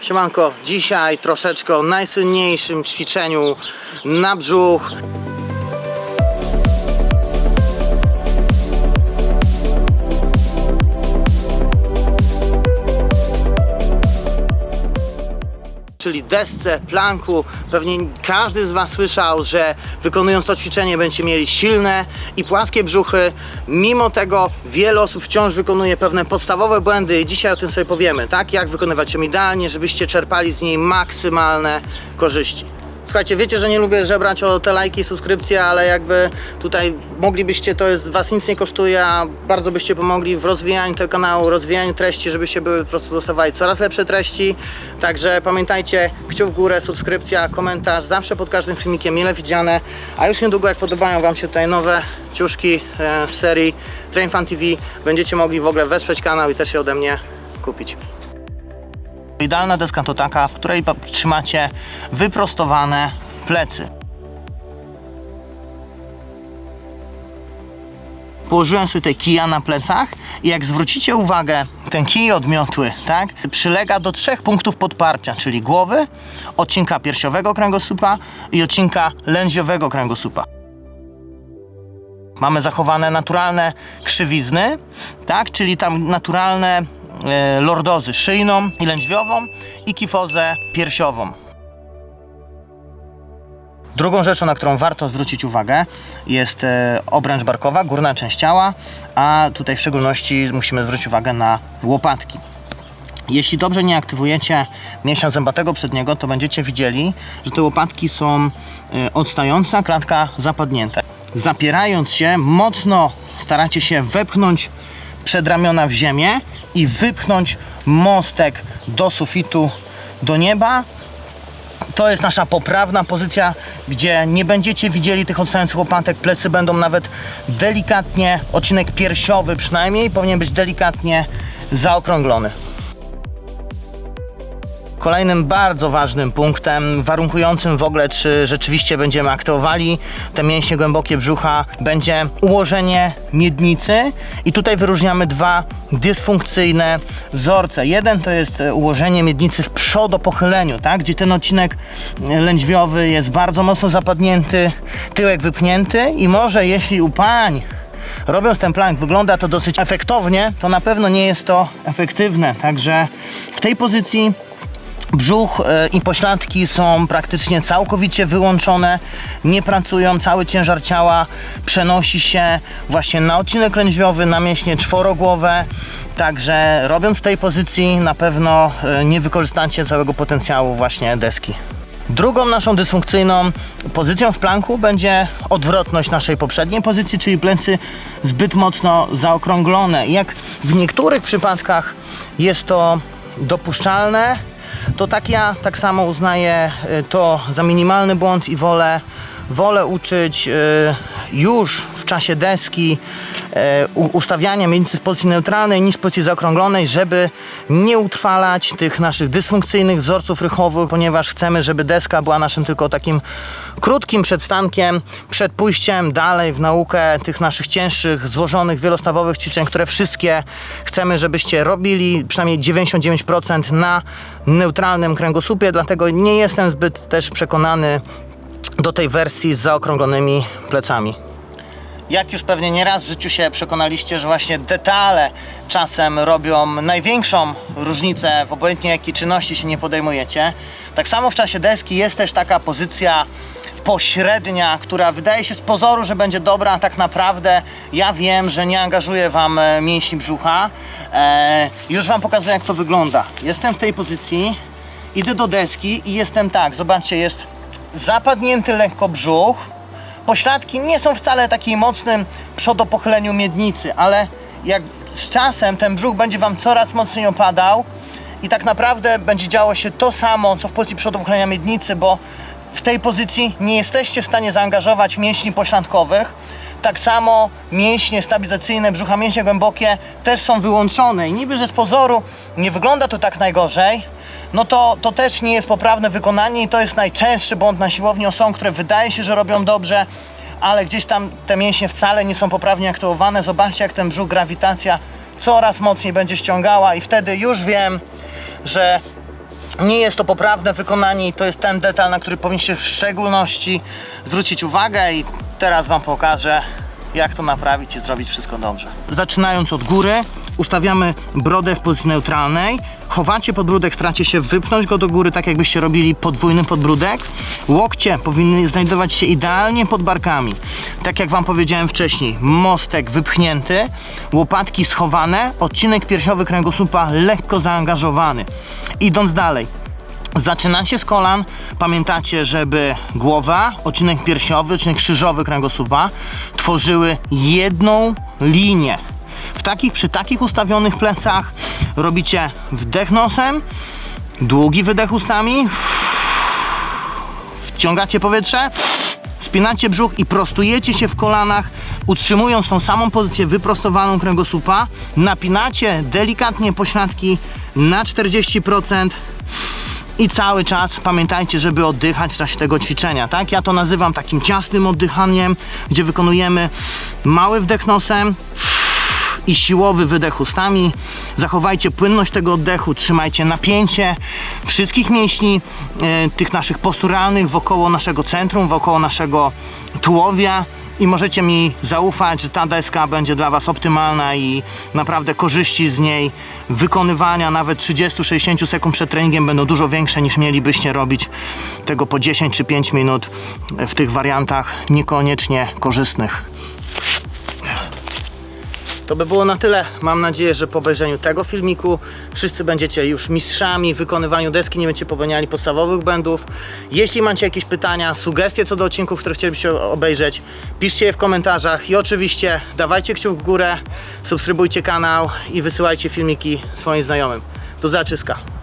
Siemanko, dzisiaj troszeczkę o najsłynniejszym ćwiczeniu na brzuch. Czyli desce, planku. Pewnie każdy z Was słyszał, że wykonując to ćwiczenie będziecie mieli silne i płaskie brzuchy. Mimo tego wiele osób wciąż wykonuje pewne podstawowe błędy i dzisiaj o tym sobie powiemy, tak? Jak wykonywać ją idealnie, żebyście czerpali z niej maksymalne korzyści. Słuchajcie, wiecie, że nie lubię żebrać o te lajki, subskrypcje, ale jakby tutaj moglibyście, to jest, was nic nie kosztuje, a bardzo byście pomogli w rozwijaniu tego kanału, rozwijaniu treści, żebyście były po prostu dostawali coraz lepsze treści. Także pamiętajcie, kciuk w górę, subskrypcja, komentarz, zawsze pod każdym filmikiem mile widziane. A już niedługo, jak podobają wam się tutaj nowe ciuszki e, z serii Train Fan TV, będziecie mogli w ogóle wesprzeć kanał i też się ode mnie kupić. Idealna deska to taka, w której trzymacie wyprostowane plecy. Położyłem sobie kija na plecach i jak zwrócicie uwagę, ten kij odmiotły, tak, przylega do trzech punktów podparcia, czyli głowy, odcinka piersiowego kręgosłupa i odcinka lędźwiowego kręgosłupa. Mamy zachowane naturalne krzywizny, tak, czyli tam naturalne lordozy szyjną i lędźwiową i kifozę piersiową. Drugą rzeczą, na którą warto zwrócić uwagę, jest e, obręcz barkowa, górna część ciała, a tutaj w szczególności musimy zwrócić uwagę na łopatki. Jeśli dobrze nie aktywujecie mięśnia zębatego przedniego, to będziecie widzieli, że te łopatki są e, odstające, a klatka zapadnięta. Zapierając się, mocno staracie się wepchnąć przedramiona w ziemię i wypchnąć mostek do sufitu, do nieba, to jest nasza poprawna pozycja, gdzie nie będziecie widzieli tych odstających łopatek. Plecy będą nawet delikatnie, odcinek piersiowy przynajmniej, powinien być delikatnie zaokrąglony. Kolejnym bardzo ważnym punktem, warunkującym w ogóle, czy rzeczywiście będziemy aktywowali te mięśnie głębokie brzucha, będzie ułożenie miednicy. I tutaj wyróżniamy dwa dysfunkcyjne wzorce. Jeden to jest e, ułożenie miednicy w przodopochyleniu, tak? gdzie ten odcinek e, lędźwiowy jest bardzo mocno zapadnięty, tyłek wypchnięty i może jeśli u pań robiąc ten plank wygląda to dosyć efektownie, to na pewno nie jest to efektywne. Także w tej pozycji Brzuch e, i pośladki są praktycznie całkowicie wyłączone, nie pracują, cały ciężar ciała przenosi się właśnie na odcinek lędźwiowy, na mięśnie czworogłowe. Także robiąc w tej pozycji na pewno e, nie wykorzystacie całego potencjału właśnie deski. Drugą naszą dysfunkcyjną pozycją w planku będzie odwrotność naszej poprzedniej pozycji, czyli plecy zbyt mocno zaokrąglone. Jak w niektórych przypadkach jest to dopuszczalne, to tak ja tak samo uznaję y, to za minimalny błąd i wolę, wolę uczyć y, już w czasie deski u- ustawiania miednicy w pozycji neutralnej niż w pozycji zaokrąglonej, żeby nie utrwalać tych naszych dysfunkcyjnych wzorców rychowych, ponieważ chcemy, żeby deska była naszym tylko takim krótkim przedstankiem przed pójściem dalej w naukę tych naszych cięższych, złożonych, wielostawowych ćwiczeń, które wszystkie chcemy, żebyście robili, przynajmniej 99% na neutralnym kręgosłupie, dlatego nie jestem zbyt też przekonany do tej wersji z zaokrąglonymi plecami. Jak już pewnie nieraz w życiu się przekonaliście, że właśnie detale czasem robią największą różnicę w obojętnie jakiej czynności się nie podejmujecie, tak samo w czasie deski jest też taka pozycja pośrednia, która wydaje się z pozoru, że będzie dobra, a tak naprawdę ja wiem, że nie angażuje Wam e, mięśni brzucha. E, już Wam pokazuję jak to wygląda. Jestem w tej pozycji, idę do deski i jestem tak, zobaczcie, jest zapadnięty lekko brzuch, pośladki nie są wcale takiej mocnym przodopochyleniu miednicy, ale jak z czasem ten brzuch będzie Wam coraz mocniej opadał i tak naprawdę będzie działo się to samo, co w pozycji przodopochylenia miednicy, bo w tej pozycji nie jesteście w stanie zaangażować mięśni pośladkowych. Tak samo mięśnie stabilizacyjne brzucha, mięśnie głębokie też są wyłączone i niby, że z pozoru nie wygląda to tak najgorzej, no to, to też nie jest poprawne wykonanie i to jest najczęstszy błąd na siłowni osobom, które wydaje się, że robią dobrze, ale gdzieś tam te mięśnie wcale nie są poprawnie aktywowane. Zobaczcie, jak ten brzuch grawitacja coraz mocniej będzie ściągała i wtedy już wiem, że Nie jest to poprawne wykonanie i to jest ten detal, na który powinniście w szczególności zwrócić uwagę i teraz Wam pokażę, jak to naprawić i zrobić wszystko dobrze. Zaczynając od góry, ustawiamy brodę w pozycji neutralnej, chowacie podbródek, staracie się wypchnąć go do góry, tak jakbyście robili podwójny podbródek. Łokcie powinny znajdować się idealnie pod barkami. Tak jak Wam powiedziałem wcześniej, mostek wypchnięty, łopatki schowane, odcinek piersiowy kręgosłupa lekko zaangażowany. Idąc dalej, Zaczynacie z kolan. Pamiętacie, żeby głowa, odcinek piersiowy, odcinek krzyżowy kręgosłupa tworzyły jedną linię. W takich, przy takich ustawionych plecach robicie wdech nosem, długi wydech ustami, wciągacie powietrze, spinacie brzuch i prostujecie się w kolanach, utrzymując tą samą pozycję wyprostowaną kręgosłupa. Napinacie delikatnie pośladki na 40%. I cały czas pamiętajcie, żeby oddychać w czasie tego ćwiczenia, tak? Ja to nazywam takim ciasnym oddychaniem, gdzie wykonujemy mały wdech nosem i siłowy wydech ustami. Zachowajcie płynność tego oddechu, trzymajcie napięcie wszystkich mięśni, e, tych naszych posturalnych wokoło naszego centrum, wokoło naszego tułowia i możecie mi zaufać, że ta deska będzie dla Was optymalna i naprawdę korzyści z niej wykonywania nawet 30-60 sekund przed treningiem będą dużo większe niż mielibyście robić tego po 10 czy 5 minut w tych wariantach niekoniecznie korzystnych. To by było na tyle. Mam nadzieję, że po obejrzeniu tego filmiku wszyscy będziecie już mistrzami w wykonywaniu deski, nie będziecie popełniali podstawowych błędów. Jeśli macie jakieś pytania, sugestie co do odcinków, które chcielibyście obejrzeć, piszcie je w komentarzach i oczywiście dawajcie kciuk w górę, subskrybujcie kanał i wysyłajcie filmiki swoim znajomym. Do zaczyska.